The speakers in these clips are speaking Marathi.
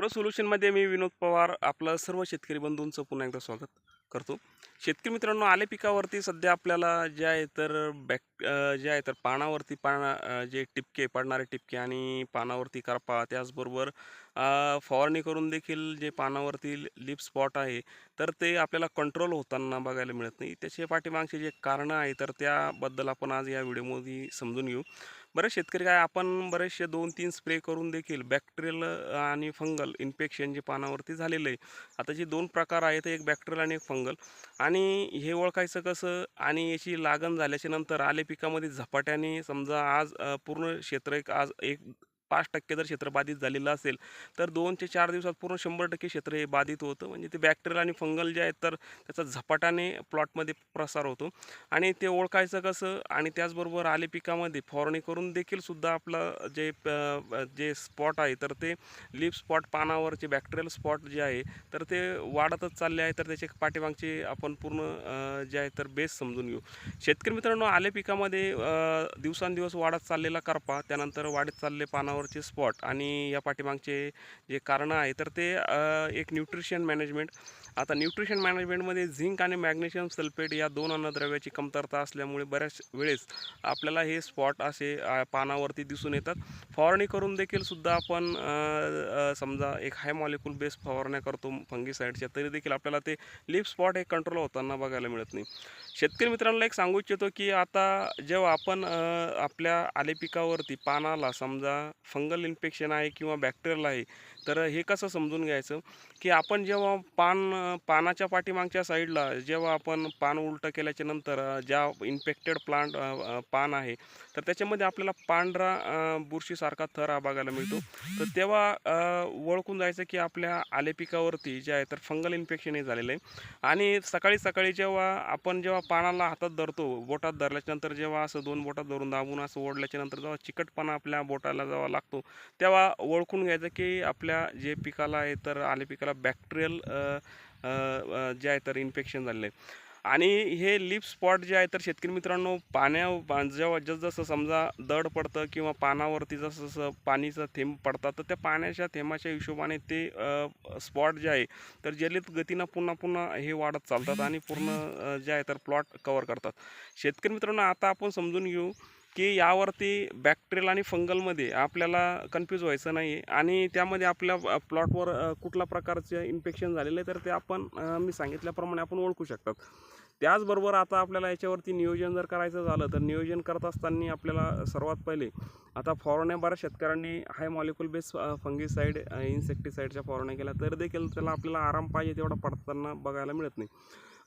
ॲग्रो सोल्युशनमध्ये मी विनोद पवार आपलं सर्व शेतकरी बंधूंचं पुन्हा एकदा स्वागत करतो. शेतकरी मित्रांनो आले पिकावरती सध्या आपल्याला जे आहे तर बॅक जे आहे तर पानावरती पाना जे टिपके पडणारे टिपके आणि पानावरती करपा त्याचबरोबर फवारणी करून देखील जे पानावरती लिप स्पॉट आहे तर ते आपल्याला कंट्रोल होताना बघायला मिळत नाही. त्याचे पाठीमागचे जे कारणं आहे तर त्याबद्दल आपण आज या व्हिडिओमध्ये समजून घेऊ. बरेच शेतकरी काय आपण बरेचसे दोन तीन स्प्रे करून देखील बॅक्टेरियल आणि फंगल इन्फेक्शन जे पानावरती झालेलं आहे आता जे दोन प्रकार आहेत एक बॅक्टेरियल आणि एक फंगल. आणि हे ओळखायचं कसं आणि याची लागण झाल्याच्यानंतर आले पिकामध्ये झपाट्याने समजा आज पूर्ण क्षेत्र एक आज एक पाच टक्के जर क्षेत्र बाधित झालेलं असेल तर दोन ते चार दिवसात पूर्ण शंभर टक्के क्षेत्र हे बाधित होतं. म्हणजे ते बॅक्टेरियल आणि फंगल जे आहेत तर त्याचा झपाट्याने प्लॉटमध्ये प्रसार होतो. आणि ते ओळखायचं कसं आणि त्याचबरोबर आले पिकामध्ये फवारणी करून देखील सुद्धा आपलं जे जे स्पॉट आहे तर ते लिप स्पॉट पानावरचे बॅक्टेरियल स्पॉट जे आहे तर ते वाढतच चालले आहे. तर त्याचे पाठीमागचे आपण पूर्ण जे आहे तर बेस समजून घेऊ. शेतकरी मित्रांनो आले पिकामध्ये दिवसांदिवस वाढत चाललेला करपा त्यानंतर वाढत चालले पानावर पानावरचे स्पॉट आणि या पाठीमागचे जे कारणं आहे तर ते एक न्यूट्रिशन मॅनेजमेंट आता न्यूट्रिशन मॅनेजमेंटमध्ये झिंक आणि मॅग्नेशियम सल्फेट या दोन अन्नद्रव्याची कमतरता असल्यामुळे बऱ्याच वेळेस आपल्याला हे स्पॉट असे पानावरती दिसून येतात. फवारणी करून देखील सुद्धा आपण समजा एक हाय मॉलिक्यूल बेस फवारण्या करतो फंगीसाईडच्या तरी देखील आपल्याला ते लिप स्पॉट हे कंट्रोल होताना बघायला मिळत नाही. शेतकरी मित्रांना एक सांगू इच्छितो की आता जेव्हा आपण आपल्या आले पिकावरती पानाला समजा फंगल इन्फेक्शन आहे किंवा बॅक्टेरियल आहे तर हे कसं समजून घ्यायचं की आपण जेव्हा पान पानाच्या पाठीमागच्या साईडला जेव्हा आपण पान उलटं केल्याच्यानंतर ज्या इन्फेक्टेड प्लांट पान आहे तर त्याच्यामध्ये आपल्याला पांढरा बुरशीसारखा थर हा बघायला मिळतो. तर तेव्हा ओळखून जायचं की आपल्या आले पिकावरती जे आहे तर फंगल इन्फेक्शन हे झालेलं आहे. आणि सकाळी सकाळी जेव्हा आपण जेव्हा पानाला हातात धरतो बोटात धरल्याच्यानंतर जेव्हा असं दोन बोटात धरून दाबून असं ओढल्याच्यानंतर जेव्हा चिकटपणा आपल्या बोटाला जेव्हा लागतो तेव्हा ओळखून घ्यायचं की आपल्या जे पिकाला आहे तर आले पिकाला बॅक्टेरियल जे आहे तर इन्फेक्शन झालेलं आहे आणि हे लिप स्पॉट जे आहे तर शेतकरी मित्रांनो पाण्या पा- जेव्हा जसं समजा दड पडतं किंवा पानावरती जसं जसं पाणीचं थेंब पडतात तर त्या पाण्याच्या थेंबाच्या हिशोबाने ते स्पॉट जे आहे तर जलित गतीनं पुन्हा पुन्हा हे वाढत चालतात आणि पूर्ण जे आहे तर प्लॉट कवर करतात. शेतकरी मित्रांनो आता आपण समजून घेऊ की यावरती बॅक्टेरियल आणि फंगलमध्ये आपल्याला कन्फ्यूज व्हायचं नाही आहे आणि त्यामध्ये आपल्या प्लॉटवर कुठल्या प्रकारचे इन्फेक्शन झालेलं आहे तर ते आपण मी सांगितल्याप्रमाणे आपण ओळखू शकतात. त्याचबरोबर आता आपल्याला याच्यावरती नियोजन जर करायचं झालं तर नियोजन करत असताना आपल्याला सर्वात पहिले आता फवारण्या बऱ्याच शेतकऱ्यांनी हाय मॉलिक्युल बेस फंगीसाईड इन्सेक्टिसाईडच्या फवारण्या केल्या तर देखील त्याला आपल्याला आराम पाहिजे तेवढा पडताना बघायला मिळत नाही.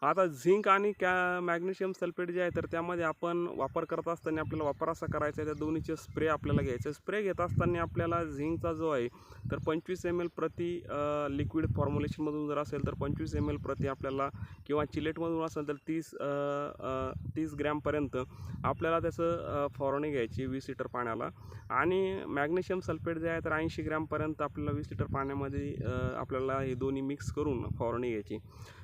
आता झिंक आणि कॅ मॅग्नेशियम सल्फेट जे आहे तर त्यामध्ये आपण वापर करत असताना आपल्याला वापर असा करायचा आहे त्या दोन्हीचे स्प्रे आपल्याला घ्यायचे स्प्रे घेत असताना आपल्याला झिंकचा जो आहे तर पंचवीस एम एल प्रति लिक्विड फॉर्म्युलेशनमधून जर असेल तर पंचवीस एम एल प्रति आपल्याला किंवा चिलेटमधून असेल तर तीस तीस ग्रॅमपर्यंत आपल्याला त्याचं फवारणी घ्यायची वीस लिटर पाण्याला. आणि मॅग्नेशियम सल्फेट जे आहे तर ऐंशी ग्रॅमपर्यंत आपल्याला वीस लिटर पाण्यामध्ये आपल्याला हे दोन्ही मिक्स करून फवारणी घ्यायची.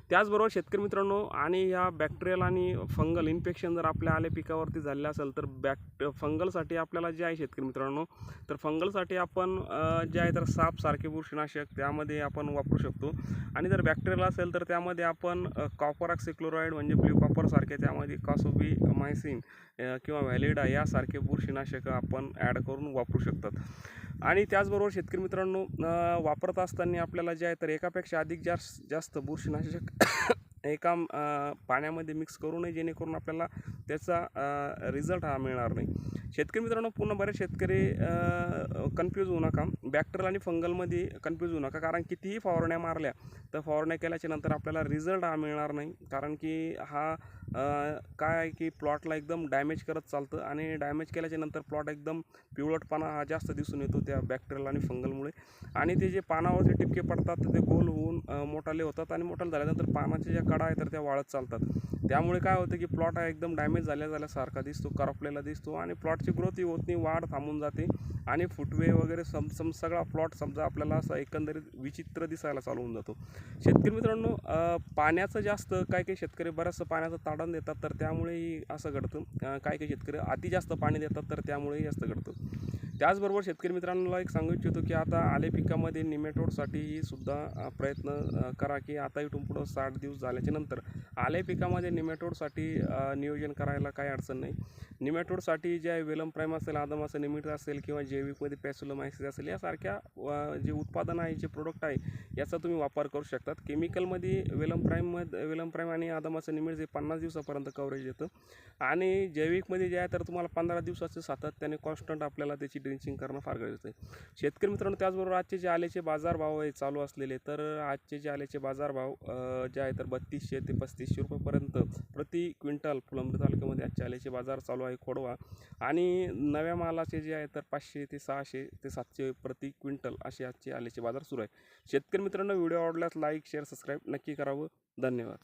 त्याचबरोबर शेतकरी मित्रांनो आणि या बॅक्टेरियल आणि फंगल इन्फेक्शन जर आपल्या आले पिकावरती झालेलं असेल तर बॅक्ट फंगलसाठी आपल्याला जे आहे शेतकरी मित्रांनो तर फंगलसाठी आपण जे आहे तर साप सारखे बुरशीनाशक त्यामध्ये आपण वापरू शकतो. आणि जर बॅक्टेरियल असेल तर त्यामध्ये आपण कॉपर ऑक्सिक्लोराईड म्हणजे ब्ल्यू कॉपरसारखे त्यामध्ये कासोबी मायसिन किंवा व्हॅलिडा यासारखे बुरशीनाशकं आपण ॲड करून वापरू शकतात. आणि त्याचबरोबर शेतकरी मित्रांनो वापरत असताना आपल्याला जे आहे तर एकापेक्षा अधिक जास्त जास्त बुरशीनाशक एका पाण्यामध्ये मिक्स करू नये जेणेकरून आपल्याला त्याचा रिझल्ट हा मिळणार नाही. शेतकरी मित्रांनो पुन्हा बरेच शेतकरी कन्फ्यूज होऊ नका. बॅक्टेरियल आणि फंगलमध्ये कन्फ्यूज होऊ नका. कारण कितीही फवारण्या मारल्या तर फवारण्या केल्याच्यानंतर आपल्याला रिझल्ट हा मिळणार नाही. कारण की हा काय आहे की प्लॉटला एकदम डॅमेज करत चालतं आणि डॅमेज केल्याच्यानंतर प्लॉट एकदम पिवळटपणा हा जास्त दिसून येतो त्या बॅक्टेरियल आणि फंगलमुळे आणि ते जे पानावरचे टिपके पडतात ते गोल होऊन मोठाले होतात आणि मोठाले झाल्यानंतर पानाच्या ज्या कडा आहेत तर त्या वाळत चालतात. त्यामुळे काय होतं की प्लॉट हा एकदम डॅमेज झाल्या झाल्यासारखा दिसतो करपलेला दिसतो आणि प्लॉटची ग्रोथही होत नाही वाढ थांबून जाते. आणि फुटवे वगैरे सम सम सगळा प्लॉट समजा आपल्याला असं एकंदरीत विचित्र दिसायला चालू होऊन जातो. शेतकरी मित्रांनो पाण्याचं जास्त काही काही शेतकरी बऱ्याचसं पाण्याचं ताडण देतात तर त्यामुळेही असं घडतं. काही काही शेतकरी अति जास्त पाणी देतात तर त्यामुळेही जास्त घडतं. त्याचबरोबर शेतकरी मित्रांना एक सांगू इच्छितो की आता आले पिकामध्ये निमेटोडसाठी सुद्धा प्रयत्न करा की आता इथून पुढं साठ दिवस झाल्याच्यानंतर आले पिकामध्ये निमेटोडसाठी नियोजन करायला काही अडचण नाही. निमेटोडसाठी जे आहे वेलम प्राईम असेल आदम असेल निमिट असेल किंवा जैविकमध्ये पॅसुलोमायसिस असेल यासारख्या जे उत्पादन आहे जे प्रोडक्ट आहे याचा तुम्ही वापर करू शकतात. केमिकलमध्ये वेलम प्राईममध्ये वेलम प्राईम आणि आदम असं निमिट जे पन्नास दिवसापर्यंत कव्हरेज येतं. आणि जैविकमध्ये जे आहे तर तुम्हाला पंधरा दिवसाचं सातत्याने कॉन्स्टंट आपल्याला त्याची ड्रिंचिंग करणं फार गरजेचं आहे. शेतकरी मित्रांनो त्याचबरोबर आजचे जे आल्याचे बाजारभाव आहे चालू असलेले तर आजचे जे आल्याचे बाजारभाव जे आहे तर बत्तीसशे ते पस्तीसशे रुपयेपर्यंत प्रति क्विंटल फुलंब्री तालुक्यामध्ये आजचे आल्याचे बाजार चालू आहे खोडवा. आणि नव्या मालाचे जे आहे तर पाचशे ते सहाशे ते सातशे प्रति क्विंटल असे आजचे आल्याचे बाजार सुरू आहे. शेतकरी मित्रांनो व्हिडिओ आवडल्यास लाईक शेअर सबस्क्राईब नक्की करावं. धन्यवाद.